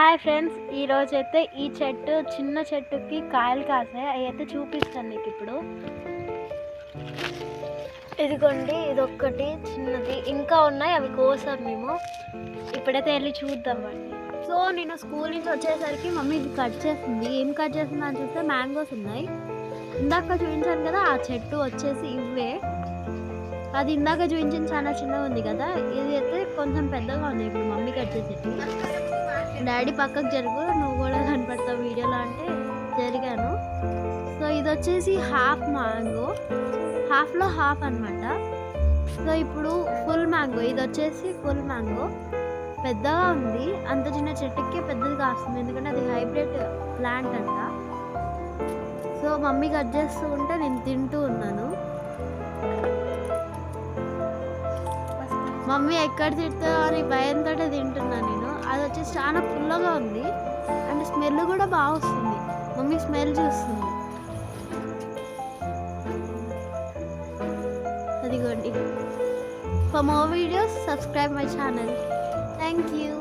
Hi friends ఈ రోజు అయితే ఈ చెట్టు చిన్న చెట్టుకి కాయలు కాసాయి. అవి అయితే చూపిస్తాను నీకు ఇప్పుడు. ఇదిగోండి ఇది చిన్నది. ఇంకా ఉన్నాయి అవి కోసం మేము. ఇప్పుడైతే వెళ్ళి చూద్దాం వాటిని సో నేను స్కూల్ నుంచి వచ్చేసరికి మమ్మీ ఇది కట్ చేస్తుంది ఏం కట్ చేసింది అని చూస్తే మ్యాంగోస్ ఉన్నాయి. ఇందాక చూపించాను కదా ఆ చెట్టు వచ్చేసి ఇవే అది ఇందాక చూపించిన చాలా చిన్నగా ఉంది కదా. ఇది అయితే కొంచెం పెద్దగా ఉంది. ఇప్పుడు మమ్మీ కట్ చేసేది. డాడీ పక్కకు జరుగు నువ్వు కూడా కనపడతావు వీడియోలో అంటే జరిగాను. సో ఇది వచ్చేసి హాఫ్ మ్యాంగో హాఫ్లో హాఫ్ అనమాట సో ఇప్పుడు ఫుల్ మ్యాంగో ఇది వచ్చేసి ఫుల్ మ్యాంగో. పెద్దగా ఉంది అంత చిన్న చెట్టుకి పెద్దది కాస్తుంది ఎందుకంటే అది హైబ్రిడ్ ప్లాంట్ అంట. సో మమ్మీ కట్ చేస్తూ ఉంటే నేను తింటూ ఉన్నాను. మమ్మీ ఎక్కడ తింటుందో అని భయ పుల్లగా ఉంది. అండ్ స్మెల్ కూడా బాగా వస్తుంది. మమ్మీ స్మెల్ చూస్తుంది. అదిగోండి. For more videos subscribe my channel thank you